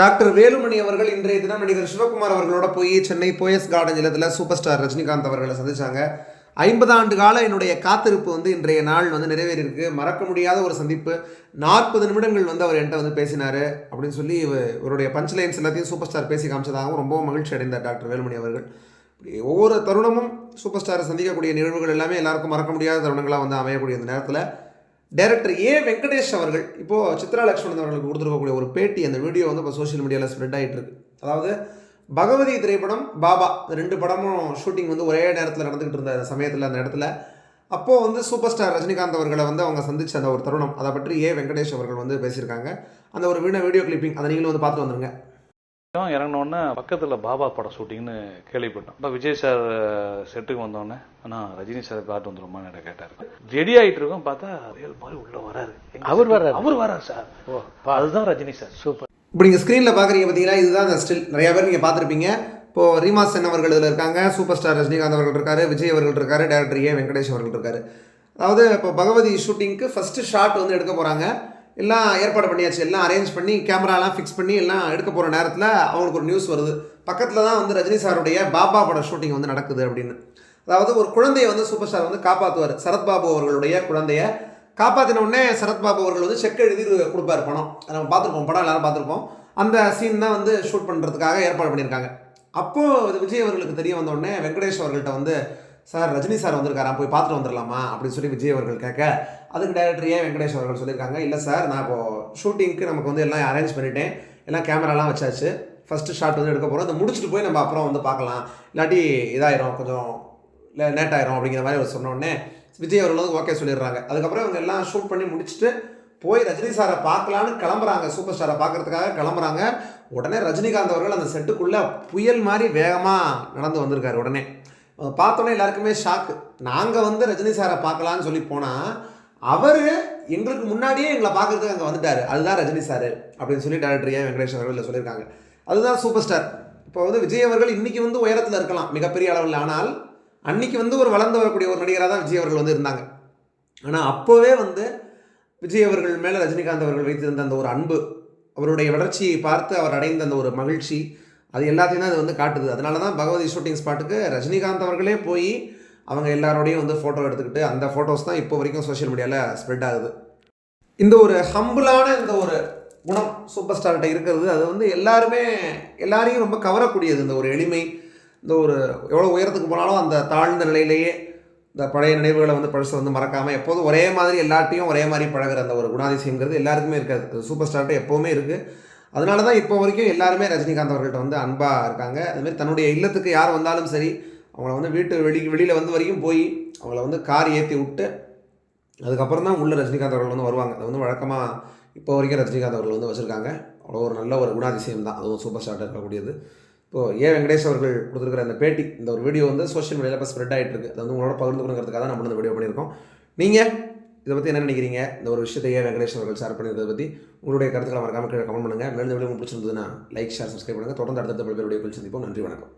Doctor Velumani அவர்கள் இன்றைய தினம் நடிகர் சிவகுமார் அவர்களோட போய் சென்னை போயஸ் கார்டன் இல்லத்தில் சூப்பர் ஸ்டார் ரஜினிகாந்த் அவர்களை சந்திச்சாங்க. ஐம்பது ஆண்டு கால என்னுடைய காத்திருப்பு வந்து இன்றைய நாள் வந்து நிறைவேறியிருக்கு. மறக்க முடியாத ஒரு சந்திப்பு. நாற்பது நிமிடங்கள் வந்து அவர் என்கிட்ட வந்து பேசினார் அப்படின்னு சொல்லி இவருடைய பஞ்ச் லைன்ஸ் எல்லாத்தையும் சூப்பர் ஸ்டார் பேசி காமிச்சதாகவும் ரொம்பவும் மகிழ்ச்சி அடைந்தார் டாக்டர் வேலுமணி அவர்கள். ஒவ்வொரு தருணமும் சூப்பர் ஸ்டாரை சந்திக்கக்கூடிய நிகழ்வுகள் எல்லாமே எல்லாருக்கும் மறக்க முடியாத தருணங்களாக வந்து அமையக்கூடிய இந்த நேரத்தில் டைரக்டர் ஏ வெங்கடேஷ் அவர்கள் இப்போது சித்ரா லக்ஷ்மணன் அவர்களுக்கு கொடுத்துருக்கக்கூடிய ஒரு பேட்டி அந்த வீடியோ வந்து இப்போ சோஷியல் மீடியாவில் ஸ்ப்ரெட் ஆகிட்டு இருக்கு. அதாவது பகவதி திரைப்படம் பாபா ரெண்டு படமும் ஷூட்டிங் வந்து ஒரே நேரத்தில் நடந்துக்கிட்டு இருந்த சமயத்தில் அந்த இடத்துல. அப்போது வந்து சூப்பர் ஸ்டார் ரஜினிகாந்த் அவர்களை வந்து அவங்க சந்திச்ச அந்த ஒரு தருணம் அதை பற்றி ஏ வெங்கடேஷ் அவர்கள் வந்து பேசியிருக்காங்க. அந்த ஒரு வீண வீடியோ கிளிப்பிங் அதை நீங்களும் வந்து பார்த்து வந்துருங்க. இறங்கினோடனே பக்கத்தில் பாபா படம் ஷூட்டிங்னு கேள்விப்பட்டோம். இப்போ விஜய் சார் செட்டுக்கு வந்தோடனே அண்ணா ரஜினி சார் காட்டு வந்துருமான்னு என்ன கேட்டார். ரெடி ஆகிட்டு இருக்கோம் பார்த்தா ரியல் மாதிரி உள்ள வராரு. அவர் வர்றாரு? அவர் வராரு சார். ஓ அதுதான் ரஜினி சார். சூப்பர். இப்போ நீங்கள் ஸ்க்ரீனில் பார்க்குறீங்க பார்த்தீங்கன்னா இதுதான் அந்த ஸ்டில் நிறைய பேர் நீங்கள் பார்த்துருப்பீங்க இப்போது ரீமா சென் அவர்கள் இதில் இருக்காங்க சூப்பர் ஸ்டார் ரஜினிகாந்த் அவர்கள் இருக்காரு விஜய் அவர்கள் இருக்காரு டேரக்டர் ஏ வெங்கடேஷ் அவர்கள் இருக்காரு. அதாவது இப்போ பகவதி ஷூட்டிங்க்கு ஃபஸ்ட்டு ஷாட் வந்து எடுக்க போகிறாங்க எல்லாம் ஏற்பாடு பண்ணியாச்சு. எல்லாம் அரேஞ்ச் பண்ணி கேமராலாம் ஃபிக்ஸ் பண்ணி எல்லாம் எடுக்க போகிற நேரத்தில் அவங்களுக்கு ஒரு நியூஸ் வருது. பக்கத்தில் தான் வந்து ரஜினி சாருடைய பாபா பட ஷூட்டிங் வந்து நடக்குது அப்படின்னு. அதாவது ஒரு குழந்தையை வந்து சூப்பர் ஸ்டார் வந்து காப்பாற்றுவார் சரத்பாபு அவர்களுடைய குழந்தைய. காப்பாற்றின உடனே சரத்பாபு அவர்கள் வந்து செக் எழுதி கொடுப்பார் பணம். நம்ம பார்த்துருப்போம். படம் எல்லாரும் பார்த்துருப்போம். அந்த சீன் தான் வந்து ஷூட் பண்ணுறதுக்காக ஏற்பாடு பண்ணியிருக்காங்க. அப்போது விஜய் அவர்களுக்கு தெரிய வந்தோடனே வெங்கடேஷ் அவர்கள்ட்ட வந்து சார் ரஜினி சார் வந்திருக்காராம் போய் பார்த்துட்டு வந்துடலாமா அப்படின்னு சொல்லி விஜய் அவர்கள் கேட்க அதுக்கு டைரக்டர் ஏன் வெங்கடேஷ் அவர்கள் சொல்லியிருக்காங்க? இல்லை சார் நான் இப்போது ஷூட்டிங்க்கு நமக்கு வந்து எல்லாம் அரேஞ்ச் பண்ணிட்டேன். எல்லாம் கேமராலாம் வச்சாச்சு. ஃபஸ்ட்டு ஷாட் வந்து எடுக்க போகிறோம் அதை முடிச்சுட்டு போய் நம்ம அப்புறம் வந்து பார்க்கலாம். இல்லாட்டி இதாயிரும். கொஞ்சம் இல்லை லேட் ஆயிரும் அப்படிங்கிற மாதிரி அவர் சொன்னோடனே விஜய் அவர்கள் வந்து ஓகே சொல்லிடுறாங்க. அதுக்கப்புறம் இவங்க எல்லாம் ஷூட் பண்ணி முடிச்சுட்டு போய் ரஜினி சாரை பார்க்கலான்னு கிளம்புறாங்க. சூப்பர் ஸ்டாரை பார்க்குறதுக்காக கிளம்புறாங்க. உடனே ரஜினிகாந்த் அவர்கள் அந்த செட்டுக்குள்ளே புயல் மாதிரி வேகமாக நடந்து வந்திருக்காரு உடனே. பார்த்தோன்னே எல்லாருக்குமே ஷாக்கு நாங்கள் வந்து ரஜினி சாரை பார்க்கலான்னு சொல்லி போனால் அவர் எங்களுக்கு முன்னாடியே எங்களை பார்க்கறதுக்கு அங்கே வந்துட்டார். அதுதான் ரஜினி சார் அப்படின்னு சொல்லி டேரக்டர் ஏன் வெங்கடேஷ் அவர்கள் சொல்லியிருக்காங்க. அதுதான் சூப்பர் ஸ்டார் இப்போ வந்து விஜய் அவர்கள் இன்றைக்கி வந்து உயரத்தில் இருக்கலாம் மிகப்பெரிய அளவில். ஆனால் அன்னைக்கு வந்து ஒரு வளர்ந்து வரக்கூடிய ஒரு நடிகராக தான் விஜய் அவர்கள் வந்து இருந்தாங்க. ஆனால் அப்போவே வந்து விஜய் அவர்கள் மேலே ரஜினிகாந்த் அவர்கள் வைத்திருந்த அந்த ஒரு அன்பு அவருடைய வளர்ச்சியை பார்த்து அவர் அடைந்த அந்த ஒரு மகிழ்ச்சி அது எல்லாத்தையும் தான் அது வந்து காட்டுது. அதனால தான் பகவதி ஷூட்டிங் ஸ்பாட்டுக்கு ரஜினிகாந்த் அவர்களே போய் அவங்க எல்லாரோடையும் வந்து ஃபோட்டோ எடுத்துக்கிட்டு அந்த ஃபோட்டோஸ் தான் இப்போ வரைக்கும் சோஷியல் மீடியாவில் ஸ்ப்ரெட் ஆகுது. இந்த ஒரு ஹம்பிளான இந்த ஒரு குணம் சூப்பர் ஸ்டார்கிட்ட இருக்கிறது அது வந்து எல்லாருமே எல்லாரையும் ரொம்ப கவரக்கூடியது. இந்த ஒரு எளிமை இந்த ஒரு எவ்வளோ உயரத்துக்கு போனாலும் அந்த தாழ்ந்த நிலையிலேயே இந்த பழைய நினைவுகளை வந்து பழசை வந்து மறக்காமல் எப்போதும் ஒரே மாதிரி எல்லாட்டையும் ஒரே மாதிரி பழகுற அந்த ஒரு குணாதிசயங்கிறது எல்லாருக்குமே இருக்காது. சூப்பர் ஸ்டார்கிட்ட எப்போவுமே இருக்குது அதனால தான் இப்போ வரைக்கும் எல்லாருமே ரஜினிகாந்த் அவர்கள்ட்ட வந்து அன்பாக இருக்காங்க. அதுமாரி தன்னுடைய இல்லத்துக்கு யார் வந்தாலும் சரி அவங்கள வந்து வீட்டு வெளி வெளியில் வந்து வரைக்கும் போய் அவங்கள வந்து கார் ஏற்றி விட்டு அதுக்கப்புறம் தான் உள்ள ரஜினிகாந்த் அவர்கள் வந்து வருவாங்க. அது வந்து வழக்கமாக இப்போ வரைக்கும் ரஜினிகாந்த் அவர்கள் வந்து வச்சுருக்காங்க. அவ்வளோ ஒரு நல்ல ஒரு குணாதிசயம் தான். அதுவும் சூப்பர் ஸ்டார்ட்டாக இருக்கக்கூடியது. இப்போது ஏ வெங்கடேஷ் அவர்கள் கொடுத்துருக்கிற அந்த பேட்டி இந்த ஒரு வீடியோ வந்து சோஷியல் மீடியாவில் இப்போ ஸ்ப்ரெட் ஆகிட்டு இருக்குது அது வந்து உங்களோட பகிர்ந்துக்கணுங்கிறதுக்காக தான் நம்ம இந்த வீடியோ பண்ணியிருக்கோம். நீங்கள் இதை பற்றி என்ன நினைக்கிறீங்க? இந்த ஒரு விஷயத்தை ஏ வெங்கடேஷ் அவர்கள் ஷேர் பண்ணியிருக்கிறத பற்றி உங்களுடைய கருத்துக்களை மறக்காமல் கீழே கமெண்ட் பண்ணுங்கள் மேலும் வீடியோ பிடிச்சிருந்ததுன்னா லைக் ஷேர் சப்ஸ்கிரைப் பண்ணுங்கள் தொடர்ந்து அடுத்தடுத்த பல்வேறு வீடியோக்கள் சந்திப்போம். நன்றி வணக்கம்.